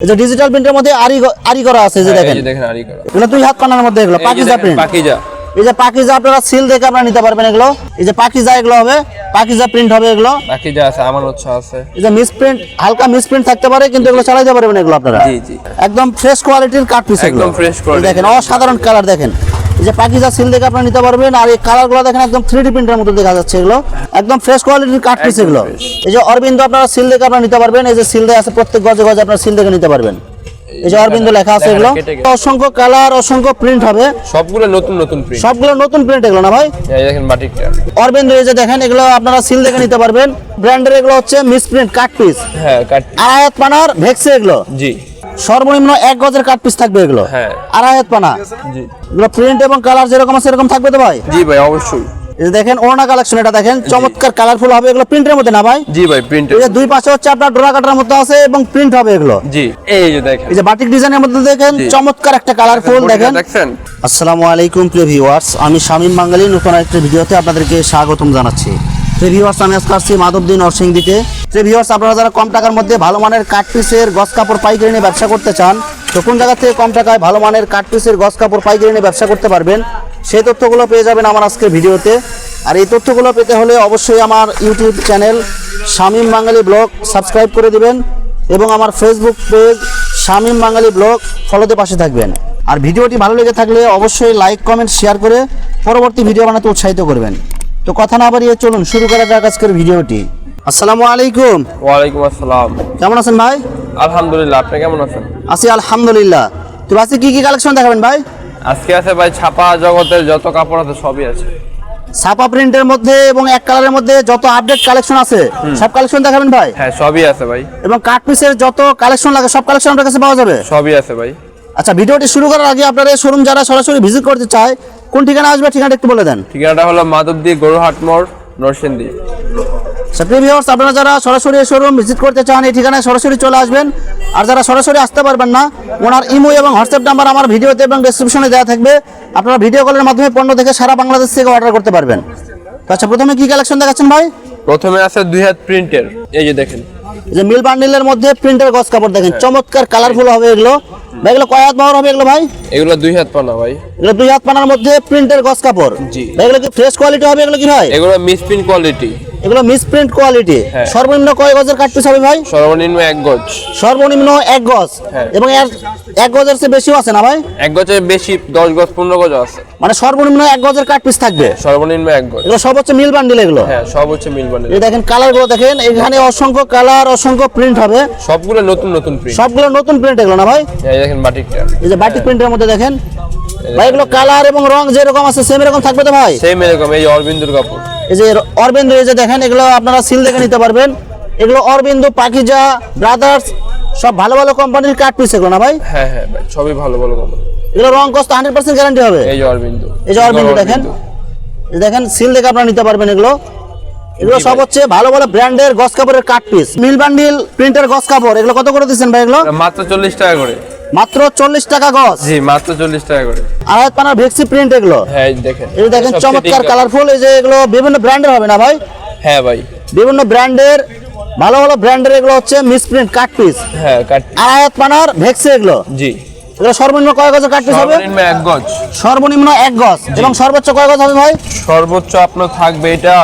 এই যে ডিজিটাল প্রিন্টের মধ্যে আরি আরি করা আছে যে হ্যাঁ, দেখেন। এই দেখেন আরি করা। এগুলো দুই হাত পানার মধ্যে এগুলো পাকিজা প্রিন্ট পাকিজা। এই যে পাকিজা আপনারা সিল দেখে আপনারা নিতে পারবেন এগুলো। এই যে পাকিজা এগুলো হবে পাকিজা প্রিন্ট হবে এগুলো। পাকিজা আছে আমার আছে। এই যে মিস প্রিন্ট হালকা মিস প্রিন্ট থাকতে পারে কিন্তু এগুলো চালাতে পারবেন এগুলো আপনারা। জি জি। একদম ফ্রেশ কোয়ালিটির কাট পিস একদম ফ্রেশ কোয়ালিটি দেখেন অসাধারণ কালার দেখেন। যে পাকিজা সিল দেখে আপনারা নিতে পারবেন আর এই কালারগুলো দেখেন একদম থ্রি ডি প্রিন্টের মতো দেখা যাচ্ছে এগুলো। একদম ফ্রেশ কোয়ালিটির কাট পিস এগুলো। এই যে অরবিন্দ আপনারা সিল দেখে আপনারা নিতে পারবেন এই যে সিল দেয়া আছে প্রত্যেক গজে গজে আপনারা সিল দেখে নিতে পারবেন। এই যে অরবিন্দ লেখা আছে এগুলো। অসংখ্য কালার অসংখ্য প্রিন্ট হবে। সবগুলো নতুন নতুন প্রিন্ট সবগুলো নতুন প্রিন্ট এগুলো না ভাই? এই দেখেন বাটিকটা। অরবিন্দ এই যে দেখেন এগুলো আপনারা সিল দেখে নিতে পারবেন। ব্র্যান্ডের এগুলো হচ্ছে মিস প্রিন্ট কাট পিস হ্যাঁ কাট আড়াইহাত পানার ভেক্সে এগুলো। জি। সর্বনিম্ন এক গজের কাট পিস থাকবে এগুলো। হ্যাঁ। আড়াইহাত পানা। এগুলো প্রিন্ট এবং কালার যেরকম আছে সেরকম থাকবে তো ভাই? জি ভাই অবশ্যই। এই দেখেন ওড়না কালেকশন এটা দেখেন চমৎকার কালারফুল হবে এগুলো প্রিন্টের মধ্যে না ভাই? জি ভাই প্রিন্ট এই যে দুই পাশে হচ্ছে আপনার ডোরা কাটার মধ্যে আছে এবং প্রিন্ট হবে এগুলো। জি এই যে দেখেন। এই যে বাটিক ডিজাইনের মধ্যে দেখেন চমৎকার একটা কালারফুল দেখেন। আসসালামু আলাইকুম প্রিয় ভিউয়ার্স আমি শামীম বাঙালি নতুন একটা ভিডিওতে আপনাদেরকে স্বাগতম জানাচ্ছি। প্রিয় ভিউয়ার্স, আমি আজকে আসছি মাধবদী নরসিংদীতে। প্রিয় ভিউয়ার্স, আপনারা যারা কম টাকার মধ্যে ভালো মানের কাঠ পিসের গস কাপড় পাইকারি নিয়ে ব্যবসা করতে চান, তো কোন জায়গা থেকে কম টাকায় ভালো মানের কাঠ পিসের গস কাপড় পাইকারি নিয়ে ব্যবসা করতে পারবেন, সেই তথ্যগুলো পেয়ে যাবেন আমার আজকের ভিডিওতে। আর এই তথ্যগুলো পেতে হলে অবশ্যই আমার YouTube channel Shamim Bangali blog subscribe করে দিবেন এবং আমার Facebook page Shamim Bangali blog ফলোতে পাশে থাকবেন। আর ভিডিওটি ভালো লেগে থাকলে অবশ্যই লাইক, কমেন্ট, শেয়ার করে পরবর্তী ভিডিও বানাতে উৎসাহিত করবেন। তো কথা না বাড়িয়ে চলুন শুরু করা যাক আজকের ভিডিওটি। আসসালামু আলাইকুম। ওয়ালাইকুম আসসালাম। কেমন আছেন ভাই? আলহামদুলিল্লাহ আপনি কেমন আছেন? আছি আলহামদুলিল্লাহ। তো আজকে কি কি কালেকশন দেখাবেন ভাই? আজকে আছে ভাই ছাপা জগতের যত কাপড় আছে সবই আছে। ছাপা প্রিন্টের মধ্যে এবং এক কালারের মধ্যে যত আপডেট কালেকশন আছে সব কালেকশন দেখাবেন ভাই? হ্যাঁ সবই আছে ভাই। এবং কাট পিসের যত কালেকশন লাগে সব কালেকশন আপনার কাছে পাওয়া যাবে? সবই আছে ভাই। আচ্ছা ভিডিওটি শুরু করার আগে আপনারা শোরুম যারা সরাসরি ভিজিট করতে চায় কোন ঠিকানা আসবে ঠিকানাটা একটু বলে দেন। ঠিকানাটা হলো মাধবদী গরুহাট মোড় নরসিংদী। ভিউয়ার্স আপনারা যারা সরাসরি শোরুম ভিজিট করতে চান এই ঠিকানায় সরাসরি চলে আসবেন। আর যারা সরাসরি আসতে পারবেন না ওনার ইমো এবং হোয়াটসঅ্যাপ নাম্বার আমার ভিডিওতে এবং ডেসক্রিপশনে দেওয়া থাকবে। আপনারা ভিডিও কলের মাধ্যমে পণ্য থেকে সারা বাংলাদেশ থেকে অর্ডার করতে পারবেন। আচ্ছা প্রথমে কি কালেকশন দেখাচ্ছেন ভাই? প্রথমে আছে দুই হাত প্রিন্টের এই যে দেখেন। এই যে মিল বান্ডিলের মধ্যে প্রিন্টের গস কাপড় দেখেন। চমৎকার কালারফুল হবে এগুলো। ভাই এগুলো কয় হাত বহর হবে এগুলো ভাই? এগুলো দুই হাত পানা ভাই। এগুলো দুই হাত পানার মধ্যে প্রিন্টের গস কাপড়। জি। ভাই এগুলো কি ফ্রেশ কোয়ালিটি হবে? এগুলো কি ভাই? এগুলো মিসপ্রিন্ট কোয়ালিটি এগুলো মিস প্রিন্ট কোয়ালিটি হ্যাঁ। সর্বনিম্ন কয় গজের কাট পিস হবে ভাই? সর্বনিম্ন এক গজ। সর্বনিম্ন এক গজ। হ্যাঁ। এবং এর এক গজের চেয়ে বেশিও আছে না ভাই? এক গজের বেশি দশ গজ পনেরো গজ আছে। মানে সর্বনিম্ন এক গজের কাট পিস থাকবে? সর্বনিম্ন এক গজ। এগুলো সব হচ্ছে মিল বান্ডিল এগুলো? হ্যাঁ সব হচ্ছে মিল বানিয়ে এই দেখেন কালারগুলো দেখেন এখানে অসংখ্য কালার অসংখ্য প্রিন্ট হবে। সবগুলো নতুন নতুন প্রিন্ট সবগুলো নতুন প্রিন্ট এগুলো না ভাই? এই দেখেন বাটিকটা। এই যে বাটিক প্রিন্টের মধ্যে দেখেন। ভাই এগুলো কালার এবং রং যেরকম আছে সেম এরকম থাকবে তো ভাই? সেম এরকম এই অরবিন্দুর কাপড়। এই যে অরবিন্দু এই যে দেখেন এগুলো আপনারা সিল দেখে নিতে পারবেন। এগুলো অরবিন্দু পাকিজা ব্রাদার্স সব ভালো ভালো কোম্পানির কাট পিস এগুলো না ভাই? হ্যাঁ হ্যাঁ ভাই সবই ভালো ভালো কাপড় এগুলো রং কষ্ট হান্ড্রেড পার্সেন্ট গ্যারান্টি হবে? এই যে অরবিন্দু। এই যে অরবিন্দু দেখেন। দেখেন সিল দেখে আপনারা নিতে পারবেন এগুলো। এগুলো সব হচ্ছে ভালো ভালো ব্র্যান্ডের গস কাপড়ের কাট পিস মিল বান্ডিল প্রিন্টের গস কাপড় এগুলো কত করে দিচ্ছেন ভাই এগুলো? মাত্র চল্লিশ টাকা করে। মাত্র চল্লিশ টাকা গস। জি মাত্র চল্লিশ টাকা করে। আড়াই পানার ভেক্সি প্রিন্ট এগুলো। হ্যাঁ দেখেন। এই দেখেন চমৎকার কালারফুল এই যে এগুলো বিভিন্ন ব্র্যান্ডের হবে না ভাই? হ্যাঁ ভাই। বিভিন্ন ব্র্যান্ডের ভালো ভালো ব্র্যান্ডের এগুলো হচ্ছে মিস প্রিন্ট কাট পিস হ্যাঁ কাট আড়াই পানার ভেক্সি এগুলো। জি। এগুলো সর্বনিম্ন কয় গজের কাট পিস হবে? সর্বনিম্ন এক গজ। সর্বনিম্ন এক গজ। এবং সর্বোচ্চ কয় গজ হবে ভাই? সর্বোচ্চ আপনার থাকবে এটা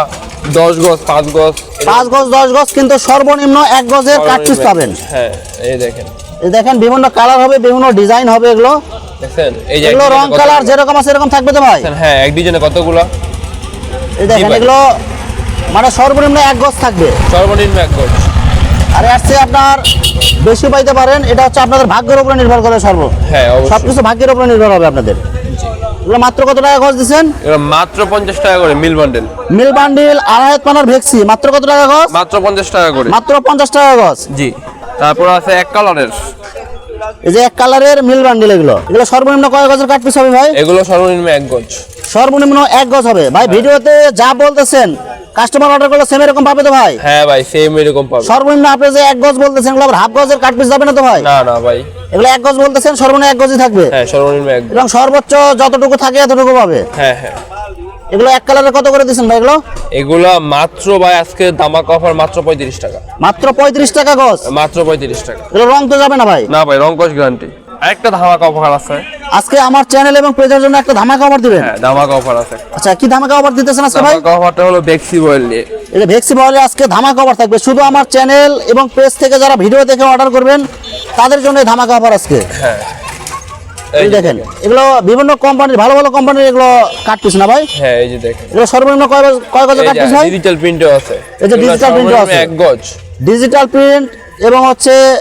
দশ গজ পাঁচ গজ। পাঁচ গজ দশ গজ কিন্তু সর্বনিম্ন এক গজের কাট পিস পাবেন। হ্যাঁ এই দেখেন। এই দেখেন বিভিন্ন কালার হবে বিভিন্ন ডিজাইন হবে এগুলো। দেখছেন এই যে এগুলো রং কালার যেরকম আছে এরকম থাকবে তো ভাই? হ্যাঁ এক ডিজাইনে কতগুলো? এই দেখেন এগুলো মানে সর্বনিম্ন এক গজ থাকবে। সর্বনিম্ন এক গজ। আর চেয়ে আপনার বেশি পাইতে পারেন এটা হচ্ছে আপনাদের ভাগ্যের উপরে নির্ভর করে সর্ব হ্যাঁ সবকিছু ভাগ্যের উপরে নির্ভর হবে আপনাদের। মাত্র কত টাকা খরচ দিচ্ছেন? মাত্র পঞ্চাশ টাকা করে মিল বান্ডেল মিল বান্ডিল আড়াই পানার ভেক্সি মাত্র কত টাকা খরচ? মাত্র পঞ্চাশ টাকা করে। মাত্র পঞ্চাশ টাকা খরচ? জি। তারপর আছে এক কালারের এই যে এক কালারের মিল বান্ডিল এগুলো এগুলো সর্বনিম্ন কয় গজের কাট পিস হবে ভাই? এগুলো সর্বনিম্ন এক গজ। সর্বনিম্ন এক গজ হবে। ভাই ভিডিওতে যা বলতেছেন কাস্টমার অর্ডার করলে সেম এরকম পাবে তো ভাই? হ্যাঁ ভাই সেম এরকম পাবে। সর্বনিম্ন আপনি যে এক গজ বলতেছেন এগুলো আবার হাফ গজের কাট পিস যাবে না তো ভাই? না না ভাই। এগুলো এক গজ বলতেছেন সর্বনিম্ন এক গজই থাকবে? হ্যাঁ সর্বনিম্ন এক গজ। এবং সর্বোচ্চ যতটুকু থাকে এতটুকু পাবে? হ্যাঁ হ্যাঁ। এগুলো এক কালারের কত করে দিচ্ছেন ভাই এগুলো? এগুলা মাত্র ভাই আজকে দামাক অফার মাত্র পঁয়ত্রিশ টাকা। মাত্র পঁয়ত্রিশ টাকা গজ? মাত্র পঁয়ত্রিশ টাকা। এগুলো রং তো যাবে না ভাই? না ভাই রঙ্কশ গ্যারান্টি আরেকটা ধামাক অফার আছে। আজকে আমার চ্যানেল এবং পেজের জন্য একটা ধামাকা অফার দিবেন? হ্যাঁ ধামাক অফার আছে। আচ্ছা কি ধামাকা অফার দিতেছেন আজকে ভাই? ধামাক অফারটা হলো বেক্সি বয়েল নিয়ে। এটা ভেক্সি বলে আজকে ধামাকা অফার থাকবে। শুধু আমার চ্যানেল এবং পেজ থেকে যারা ভিডিও দেখে অর্ডার করবেন তাদের জন্য ধামাকা অফার আজকে। হ্যাঁ। এই দেখেন এগুলো বিভিন্ন কোম্পানির ভালো ভালো কোম্পানির এগুলো কাট পিস না ভাই? হ্যাঁ এই যে দেখেন। এগুলো সর্বনিম্ন কয় গজ- কয় গজের কাট পিস ভাই? ডিজিটাল প্রিন্টও আছে। এই যে এগুলা digital print ও সর্বনিম্ন আছে। এক গজ। ডিজিটাল প্রিন্ট এবং হচ্ছে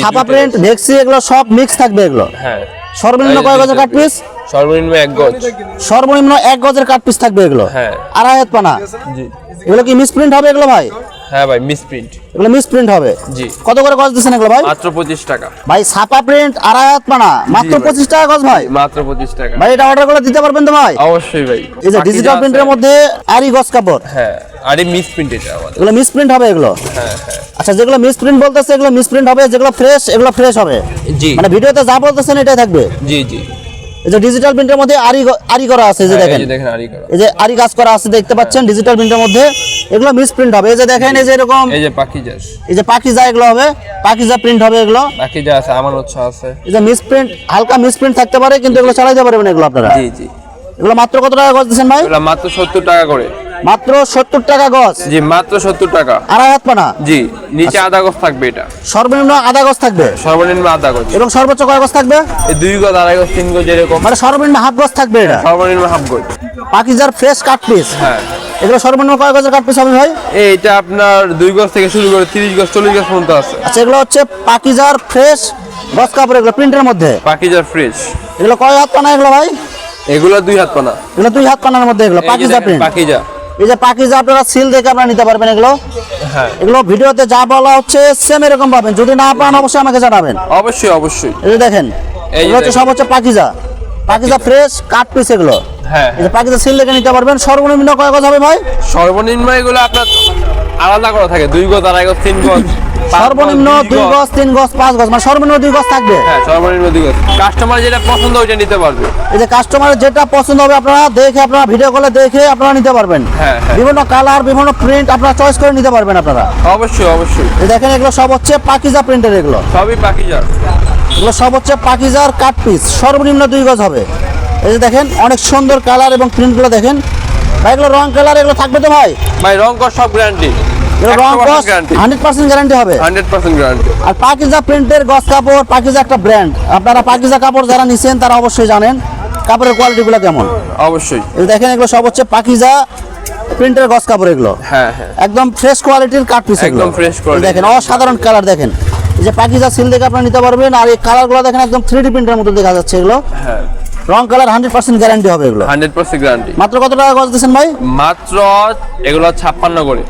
ছাপা প্রিন্ট ভেক্সি এগুলো সব মিক্স থাকবে এগুলো। হ্যাঁ। সর্বনিম্ন কয় গজের কাঠ পিস সর্বনিম্ন এক গজ। সর্বনিম্ন এক গজের কাঠ পিস থাকবে এগুলো? হ্যাঁ। আড়াই হাত পানা? জি। এগুলো কি মিসপ্রিন্ট হবে এগুলো ভাই? হ্যাঁ ভাই মিস প্রিন্ট এগুলো মিস প্রিন্ট হবে? জি। কত করে গজ দিচ্ছেন এগুলো ভাই? মাত্র পঁচিশ টাকা। ভাই ছাপা প্রিন্ট পানা মাত্র ভাই। পঁচিশ টাকা গজ ভাই। মাত্র পঁচিশ টাকা। ভাই এটা অর্ডার করে দিতে পারবেন তো ভাই? অবশ্যই ভাই। এই যে ডিজিটাল প্রিন্টের মধ্যে আরি গজ কাপড়। হ্যাঁ আরে মিস প্রিন্ট এটা আমাদের। এগুলো মিস প্রিন্ট হবে এগুলো? হ্যাঁ হ্যাঁ। আচ্ছা যেগুলো মিস প্রিন্ট বলতেছে এগুলো মিস প্রিন্ট হবে যেগুলো ফ্রেশ এগুলো ফ্রেশ হবে। জি। মানে ভিডিওতে যা বলতেছেন এটাই থাকবে? জি জি। এই যে ডিজিটাল প্রিন্টের মধ্যে আরি আরি করা আছে যে হ্যাঁ, দেখেন। এই যে আরি করা। এই যে আরি কাজ করা আছে দেখতে পাচ্ছেন ডিজিটাল প্রিন্টের মধ্যে। এগুলো মিস প্রিন্ট হবে। এই যে দেখেন এই যে এরকম এই যে পাখি যাস এই যে পাকিজা এগুলো হবে। পাকিজা প্রিন্ট হবে এগুলো। আছে আমার হচ্ছে আছে। এই যে মিস প্রিন্ট হালকা মিস প্রিন্ট থাকতে পারে কিন্তু এগুলো চালাইতে পারবেন এগুলো আপনারা। জি জি। এগুলো মাত্র কত টাকা করতেছেন ভাই? এগুলো মাত্র সত্তর টাকা করে। মাত্র সত্তর টাকা গজ। জি মাত্র সত্তর টাকা। আড়াই হাত পানা? জি নিচে আধা গজ থাকবে এটা। সর্বনিম্ন আধা গজ থাকবে? সর্বনিম্ন আধা গজ। এবং সর্বোচ্চ কয় গজ থাকবে? এই দুই গজ আড়াই গজ তিন গজ এরকম। মানে সর্বনিম্ন হাফ গজ থাকবে এটা? সর্বনিম্ন হাফ গজ। পাকিজার ফ্রেশ কাট পিস? হ্যাঁ। এগুলো সর্বনিম্ন কয় গজের কাট পিস হবে ভাই? এইটা আপনার দুই গজ থেকে শুরু করে তিরিশ গজ চল্লিশ গজ পর্যন্ত আছে। আচ্ছা এগুলো হচ্ছে পাকিজার ফ্রেশ গজ কাপড় এগুলো প্রিন্টের মধ্যে? পাকিজার ফ্রেশ। এগুলো কয় হাত পানা এগুলো ভাই? এগুলো দুই হাত পানা। এগুলো দুই হাত পানার মধ্যে এগুলো পাকিজা প্রিন্ট। পাকিজা এই যে পাকিজা আপনারা সিল দেখে আপনারা নিতে পারবেন এগুলো হ্যাঁ। এগুলো ভিডিওতে যা বলা হচ্ছে সেম এরকম পাবেন। যদি না পান অবশ্যই আমাকে জানাবেন। অবশ্যই অবশ্যই। এই যে দেখেন এই হচ্ছে এগুলো হচ্ছে পাখি সব হচ্ছে Pakiza Pakiza fresh cut piece এগুলো। হ্যাঁ এই যে পাকিজা সিল দেখে নিতে পারবেন। সর্বনিম্ন কয় গজ হবে ভাই? সর্বনিম্ন এগুলো আপনার আলাদা করা থাকে। দুই গজ আড়াই গজ তিন গজ, সর্বনিম্ন দুই গজ তিন গজ পাঁচ গজ মানে সর্বনিম্ন দুই গজ থাকবে? হ্যাঁ সর্বনিম্ন দুই গজ। কাস্টমার যেটা পছন্দ ওইটা নিতে পারবে। এই যে কাস্টমারের যেটা পছন্দ হবে আপনারা দেখে আপনারা ভিডিও কলে দেখে আপনারা নিতে পারবেন। হ্যাঁ, হ্যাঁ। বিভিন্ন কালার বিভিন্ন প্রিন্ট আপনারা চয়েস করে নিতে পারবেন আপনারা। অবশ্যই অবশ্যই। দেখেন এগুলো সব হচ্ছে পাকিজা প্রিন্টের এগুলো। সবই পাকিজার এগুলো সব হচ্ছে পাকিজার কাট পিস সর্বনিম্ন দুই গজ হবে। এই যে দেখেন অনেক সুন্দর কালার এবং প্রিন্টগুলো দেখেন। ভাই এগুলো রং কালার এগুলো থাকবে তো ভাই? ভাই রং কর সব গ্যারান্টি গ্যারান্টি হবে। গ্যারান্টি আর পাকিজা প্রিন্টের কাপড় পাকিজা একটা ব্র্যান্ড আপনারা পাকিজা কাপড় যারা নিছেন তারা অবশ্যই জানেন কাপড়ের কোয়ালিটিগুলো কেমন। অবশ্যই। দেখেন এগুলো সব হচ্ছে পাকিজা প্রিন্টের কাপড় এগুলো। হ্যাঁ হ্যাঁ। একদম ফ্রেশ কোয়ালিটির কাট পিস একদম quality। দেখেন অসাধারণ কালার দেখেন। যে পাকিজা সিল দেখে আপনারা নিতে পারবেন আর এই কালারগুলো দেখেন একদম থ্রি ডি প্রিন্টের মতো দেখা যাচ্ছে এগুলো। হ্যাঁ। রং কালার হান্ড্রেড পার্সেন্ট গ্যারান্টি হবে এগুলো। হান্ড্রেড পার্সেন্ট গ্যারান্টি মাত্র কত টাকা গজ দিচ্ছেন ভাই? মাত্র এগুলো ছাপ্পান্ন করে।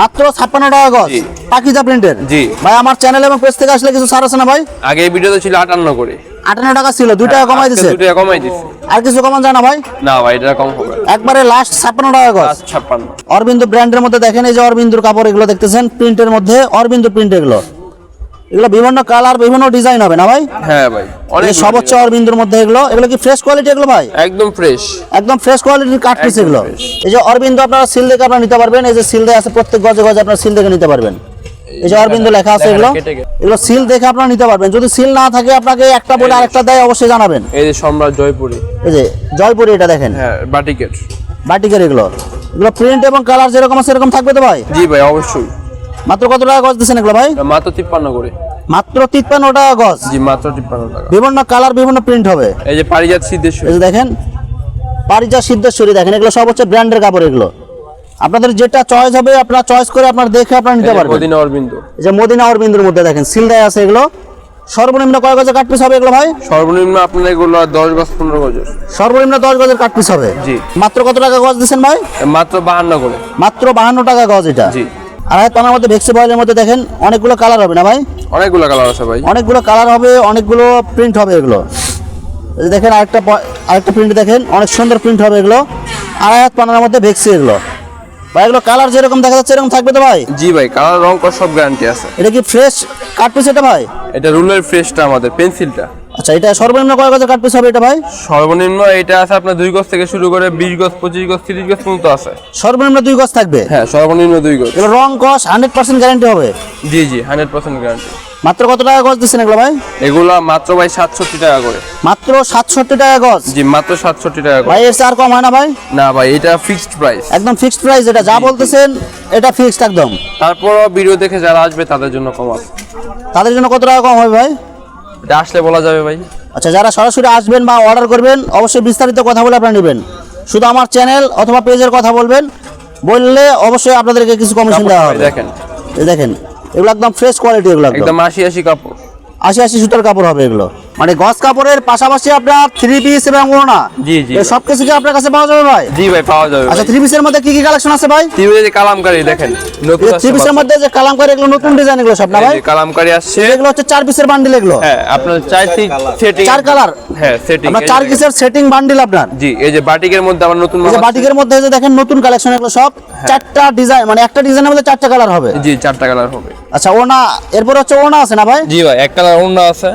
মাত্র ছাপ্পান্ন টাকা গজ পাকিজা প্রিন্টের। জি। ভাই আমার চ্যানেল এবং পেজ থেকে আসলে কিছু ছাড় আছে না ভাই? আগে এই ভিডিওতে ছিল আটান্ন করে। আটান্ন টাকা ছিল দুই টাকা কমাই দিছে। দুই টাকা কমাই দিছে। আর কিছু কমান যায় না ভাই? না ভাই এটা কম হবে। একবারে লাস্ট ছাপ্পান্ন টাকা গজ ছাপ্পান্ন। অরবিন্দু ব্র্যান্ডের মধ্যে দেখেন এই যে অরবিন্দুর কাপড় এগুলো দেখতেছেন প্রিন্টের মধ্যে অরবিন্দু প্রিন্ট এগুলো। এগুলো বিভিন্ন কালার বিভিন্ন ডিজাইন হবে না ভাই? হ্যাঁ ভাই অনেক হচ্ছে অরবিন্দুর মধ্যে এগুলো। এগুলো কি ফ্রেশ কোয়ালিটি এগুলো ভাই? একদম ফ্রেশ একদম ফ্রেশ কোয়ালিটির কাট পিস এগুলো। এই যে অরবিন্দু আপনারা সিল দেখে আপনারা নিতে পারবেন। এই যে সিল দেয়া আছে প্রত্যেক গজে গজে আপনারা সিল দেখে নিতে পারবেন। এই যে অরবিন্দু লেখা আছে এগুলো। এগুলো সিল দেখে আপনারা নিতে পারবেন। যদি সিল না থাকে আপনাকে একটা বলে আরেকটা দেয় অবশ্যই জানাবেন। এই যে সম্রাট জয়পুরি। এই যে জয়পুরি এটা দেখেন। হ্যাঁ বাটিকেট বাটিকের এগুলো। এগুলো প্রিন্ট এবং কালার যেরকম আছে এরকম থাকবে তো ভাই? জি ভাই অবশ্যই। মাত্র কত টাকা গজ দিচ্ছেন এগুলো ভাই? মাত্র তিপ্পান্ন করে। মাত্র তিপ্পান্ন টাকা গজ? জি মাত্র তিপ্পান্ন টাকা। বিভিন্ন কালার বিভিন্ন প্রিন্ট হবে। এই যে পারিজাত সিদ্ধেশ্বর। এই যে দেখেন পারিজা সিদ্ধেশ্বরী দেখেন এগুলো সব হচ্ছে ব্র্যান্ডের কাপড় এগুলো। আপনাদের যেটা চয়েস হবে আপনারা চয়েস করে আপনারা দেখে আপনারা নিতে পারবেন। মদিনা অরবিন্দ। এই যে মদিনা অরবিন্দুর মধ্যে দেখেন সিল দেয়া আছে এগুলো। সর্বনিম্ন কয় গজের কাট পিস হবে এগুলো ভাই? সর্বনিম্ন আপনার এগুলো দশ গজ পনেরো গজের। সর্বনিম্ন দশ গজের কাট পিস হবে। জি। মাত্র কত টাকা গজ দিচ্ছেন ভাই? মাত্র বাহান্ন করে। মাত্র বাহান্ন টাকা গজ এটা। জি। আর হাত পানার মধ্যে ভেক্সি বয়েলের মধ্যে দেখেন অনেকগুলো কালার হবে না ভাই? অনেকগুলো কালার আছে ভাই। অনেকগুলো কালার হবে অনেকগুলো প্রিন্ট হবে এগুলো। দেখেন আরেকটা আরেকটা প্রিন্ট দেখেন অনেক সুন্দর প্রিন্ট হবে এগুলো। আড়াই হাত পানার মধ্যে ভেক্সি এগুলো। ভাই এগুলো কালার যেরকম দেখা যাচ্ছে এরকম থাকবে তো ভাই? জি ভাই কালার রং সব গ্যারান্টি আছে। এটা কি ফ্রেশ কাট পিস এটা ভাই? এটা রুলের ফ্রেশটা আমাদের পেন্সিলটা আচ্ছা এটা সর্বনিম্ন কয় গজের কাট পিস হবে এটা ভাই? সর্বনিম্ন এটা আছে আপনার দুই গজ থেকে শুরু করে বিশ গজ পঁচিশ গজ তিরিশ গজ পর্যন্ত আছে। সর্বনিম্ন দুই গজ থাকবে? হ্যাঁ সর্বনিম্ন দুই গজ। এগুলো রং কস হান্ড্রেড পার্সেন্ট গ্যারান্টি হবে? জি জি হান্ড্রেড পার্সেন্ট গ্যারান্টি মাত্র কত টাকা গজ দিচ্ছেন এগুলো ভাই? এগুলা মাত্র ভাই সাতষট্টি টাকা করে। মাত্র সাতষট্টি টাকা গজ? জি মাত্র সাতষট্টি টাকা ভাই এর আর কম হয় না ভাই? না ভাই এটা ফিক্সড প্রাইস একদম ফিক্সড প্রাইস এটা যা বলতেছেন এটা ফিক্সড একদম। তারপরও ভিডিও দেখে যারা আসবে তাদের জন্য কম আছে। তাদের জন্য কত টাকা কম হবে ভাই? এটা আসলে বলা যাবে ভাই। আচ্ছা যারা সরাসরি আসবেন বা অর্ডার করবেন অবশ্যই বিস্তারিত কথা বলে আপনারা নেবেন। শুধু আমার চ্যানেল অথবা পেজের কথা বলবেন বললে অবশ্যই আপনাদেরকে কিছু কমিশন দেওয়া হবে। দেখেন। এই দেখেন এগুলো একদম ফ্রেশ কোয়ালিটি এগুলো একদম আশি আশি কাপড়। আশি আশি সুতার কাপড় হবে এগুলো। মানে গজ কাপড়ের পাশাপাশি আপনার থ্রি পিস এবং ওড়না। জি, জি। এই সব কিছু কি আপনার কাছে পাওয়া যাবে ভাই? জি ভাই পাওয়া যাবে আচ্ছা থ্রি পিসের মধ্যে কি কি কালেকশন আছে ভাই? টিভিতে যে কালামকারি দেখেন নতুন থ্রি পিসের মধ্যে যে কালামকারি এগুলো নতুন ডিজাইন এগুলো সব না ভাই? কালামকারি আসছে। এগুলো হচ্ছে চার পিসের বান্ডিল এগুলো। হ্যাঁ আপনার চার সেটিং চার কালার হ্যাঁ সেটিং আপনার চার পিসের সেটিং বান্ডিল আপনার। জি এই যে বাটিকের মধ্যে আবার নতুন এই যে বাটিকের মধ্যে যে দেখেন নতুন কালেকশন এগুলো সব চারটা ডিজাইন মানে একটা ডিজাইনের মধ্যে চারটা কালার হবে। জি চারটা কালার হবে। আচ্ছা ওনা এরপর হচ্ছে ওনা আছে না ভাই? জি ভাই এক কালার ওন্না আছে।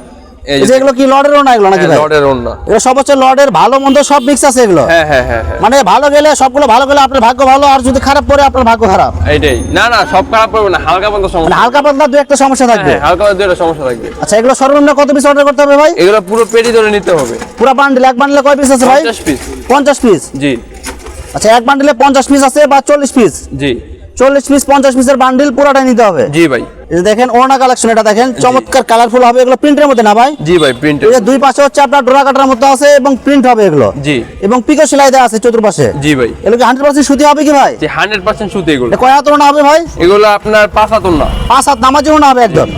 এগুলো কি লর্ডের ওনা এগুলো নাকি ভাই? লর্ডের ওন্না এগুলো সব হচ্ছে লর্ডের ভালো মন্দ সব মিক্স আছে এগুলো। হ্যাঁ হ্যাঁ হ্যাঁ হ্যাঁ। মানে ভালো গেলে সবগুলো ভালো গেলে আপনার ভাগ্য ভালো আর যদি খারাপ পড়ে আপনার ভাগ্য খারাপ। এইটাই। না না সব খারাপ পড়বে না হালকা পাতলা মানে সমস্যা হালকা পাতলা দু একটা সমস্যা থাকবে। হ্যাঁ হালকা পাতলা দুটো সমস্যা থাকবে। আচ্ছা এগুলো সর্বনিম্ন কত পিস অর্ডার করতে হবে ভাই? এগুলো পুরো পেটি ধরে নিতে হবে। পুরো বান্ডিল এক বান্ডিলে কয় পিস আছে ভাই? পঞ্চাশ পিস পঞ্চাশ পিস জি। আচ্ছা এক বান্ডিলে পঞ্চাশ পিস আছে বা চল্লিশ পিস জি। চল্লিশ পিস পঞ্চাশ পিসের বান্ডিল পুরোটাই নিতে হবে। জি ভাই। দেখেন ওনা কালেকশন এটা দেখেন চমৎকার কালারফুল হবে এগুলো প্রিন্টের মধ্যে না ভাই? জি ভাই প্রিন্ট এই দুই পাশে হচ্ছে আপনার ডোরা কাটার মতো আছে এবং প্রিন্ট হবে এগুলো। জি। এবং পিকো সেলাই দেওয়া আছে চতুর্পাশে। জি ভাই। এগুলো কি হান্ড্রেড পার্সেন্ট সুতি হবে কি ভাই? হান্ড্রেড পার্সেন্ট সুতি এগুলো। এটা কয় হাত হবে ভাই? এগুলো আপনার পাঁচ হাত না পাঁচ হাত নামাজ ওড়না হবে একদম।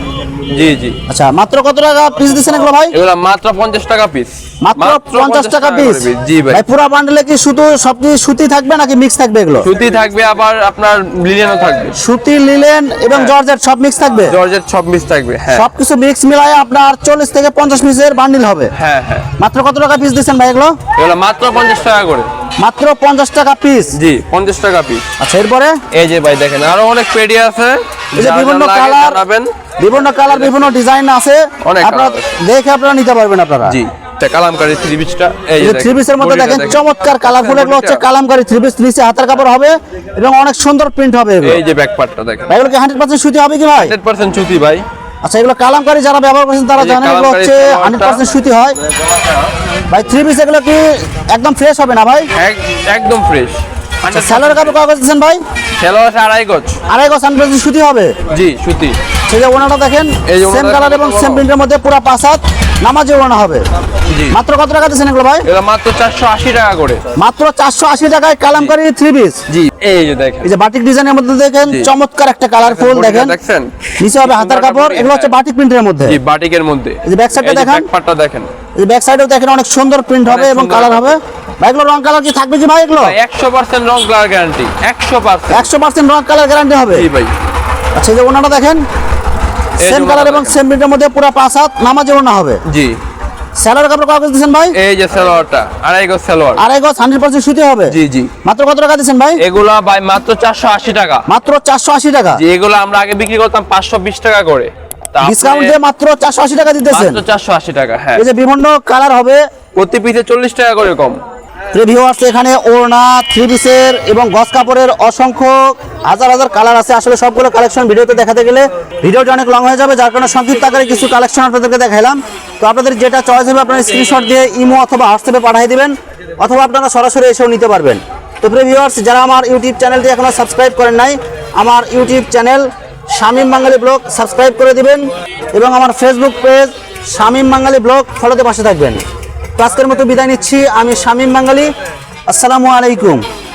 জি জি। আচ্ছা মাত্র কত টাকা পিস দিচ্ছেন এগুলো ভাই? এগুলো মাত্র পঞ্চাশ টাকা পিস মাত্র পঞ্চাশ টাকা পিস জি ভাই। ভাই পুরো বান্ডেলে কি শুধু সব কি সুতি থাকবে নাকি মিক্স থাকবে এগুলো? সুতি থাকবে আবার আপনার লিলিয়ানও থাকবে। সুতি লিলেন এবং হ্যাঁ। জর্জেট সব মিক্স থাকবে? জর্জেট সব মিস থাকবে হ্যাঁ। সবকিছু মিক্স মিলায় আপনার চল্লিশ থেকে পঞ্চাশ পিসের বান্ডিল হবে। হ্যাঁ হ্যাঁ। মাত্র কত টাকা পিস দিচ্ছেন ভাই এগুলো? এগুলো মাত্র পঞ্চাশ টাকা করে। মাত্র পঞ্চাশ টাকা পিস জি পঞ্চাশ টাকা পিস আচ্ছা এরপরে? এই যে ভাই দেখেন আরও অনেক পেডি আছে। বিভিন্ন কালার বিভিন্ন কালার বিভিন্ন ডিজাইন আছে। আপনারা দেখে আপনারা নিতে পারবেন আপনারা। জি কালামকারী থ্রি পিসটা এই যে থ্রি পিসের মধ্যে দেখেন চমৎকার কালারফুল এগুলো হচ্ছে। কালামকারী থ্রি পিস নিচে হাতের কাপড় হবে এবং অনেক সুন্দর প্রিন্ট হবে এই যে ব্যাক পার্টটা দেখেন। এগুলো কি হান্ড্রেড পার্সেন্ট সুতি হবে কি ভাই? হান্ড্রেড পার্সেন্ট সুতি ভাই। আচ্ছা এগুলো কালামকারী যারা ব্যবহার করছেন তারা জানেন এগুলো হচ্ছে সালোয়ারটা। হান্ড্রেড পার্সেন্ট সুতি হয়। ভাই থ্রি পিস এগুলো কি একদম ফ্রেশ হবে না ভাই? একদম ফ্রেশ আচ্ছা স্যালোয়ার কাপড় গজ দিচ্ছেন ভাই? স্যালোর আছে আড়াই গজ। আড়াই গজ আমি পার্সেন্ট সুতি হবে? জি সুতি। যে ওনাটা দেখেন এই যে সেম কালার এবং সেম প্রিন্টের মধ্যে পুরো পাঁচ হাত। নামাজে ওনা হবে। মাত্র কত টাকা দিচ্ছেন এগুলো ভাই? এগুলো মাত্র চারশো আশি টাকা করে। মাত্র চারশো আশি টাকায় কালামকারী থ্রি পিস জি এই যে দেখেন। এই যে বাটিক ডিজাইনের মধ্যে দেখেন চমৎকার একটা কালারফুল দেখেন। দেখছেন? নিচে হবে হাতার কাপড় এগুলো হচ্ছে। বাটিক প্রিন্টের মধ্যে। জি বাটিকের মধ্যে। এই যে back side টা এই যে দেখান। back part টা দেখেন। এই ব্যাক সাইডেও দেখেন অনেক সুন্দর প্রিন্ট হবে এবং কালার হবে। হবে। ভাই এগুলো রং কালার কি থাকবে কি ভাই এগুলো? একশো পার্সেন্ট রং কালার গ্যারান্টি একশো পার্সেন্ট একশো পার্সেন্ট রং কালার গ্যারান্টি হবে। জি ভাই। আচ্ছা যে ওনাটা দেখেন। সেম কালার এবং সেম প্রিন্টের মধ্যে পুরো পাঁচ হাত নামাজে ওনা হবে। জি। স্যালোয়ার কাপড় দিচ্ছেন ভাই? এই যে সালোয়ারটা আড়াই গজ সালোয়ার। আড়াই গজ হান্ড্রেড পার্সেন্ট সুতি হবে? জি জি। মাত্র কত টাকা ভাই? এগুলা ভাই মাত্র চারশো আশি টাকা। মাত্র চারশো আশি টাকা? যে এগুলো আমরা আগে বিক্রি করতাম পাঁচশো বিশ টাকা করে। ডিসকাউন্ট দিয়ে মাত্র চারশো আশি টাকা দিতেছেন? মাত্র চারশো আশি টাকা হ্যাঁ। এই যে বিভিন্ন কালার হবে। প্রতি পিসে চল্লিশ টাকা করে কম। ভিউয়ার্স এখানে, ওড়না থ্রি পিসের এবং গস কাপড়ের অসংখ্য হাজার হাজার কালার আছে। আসলে সবগুলো কালেকশন ভিডিওতে দেখাতে গেলে ভিডিওটা অনেক লং হয়ে যাবে, যার কারণে সংক্ষিপ্ত আকারে কিছু কালেকশন আপনাদেরকে দেখাইলাম। তো আপনাদের যেটা চয়েস হবে, আপনারা স্ক্রিনশট দিয়ে ইমো অথবা হোয়াটসঅ্যাপে পাঠিয়ে দিবেন, অথবা আপনারা সরাসরি এসেও নিতে পারবেন। তো ভিউয়ার্স যারা আমার ইউটিউব চ্যানেলটি এখনও সাবস্ক্রাইব করেন নাই, আমার YouTube channel Shamim Bangali blog subscribe করে দিবেন এবং আমার Facebook page Shamim Bangali blog ফলোতে পাশে থাকবেন। তো আজকের মতো বিদায় নিচ্ছি। আমি শামীম বাঙালি। আসসালামু আলাইকুম।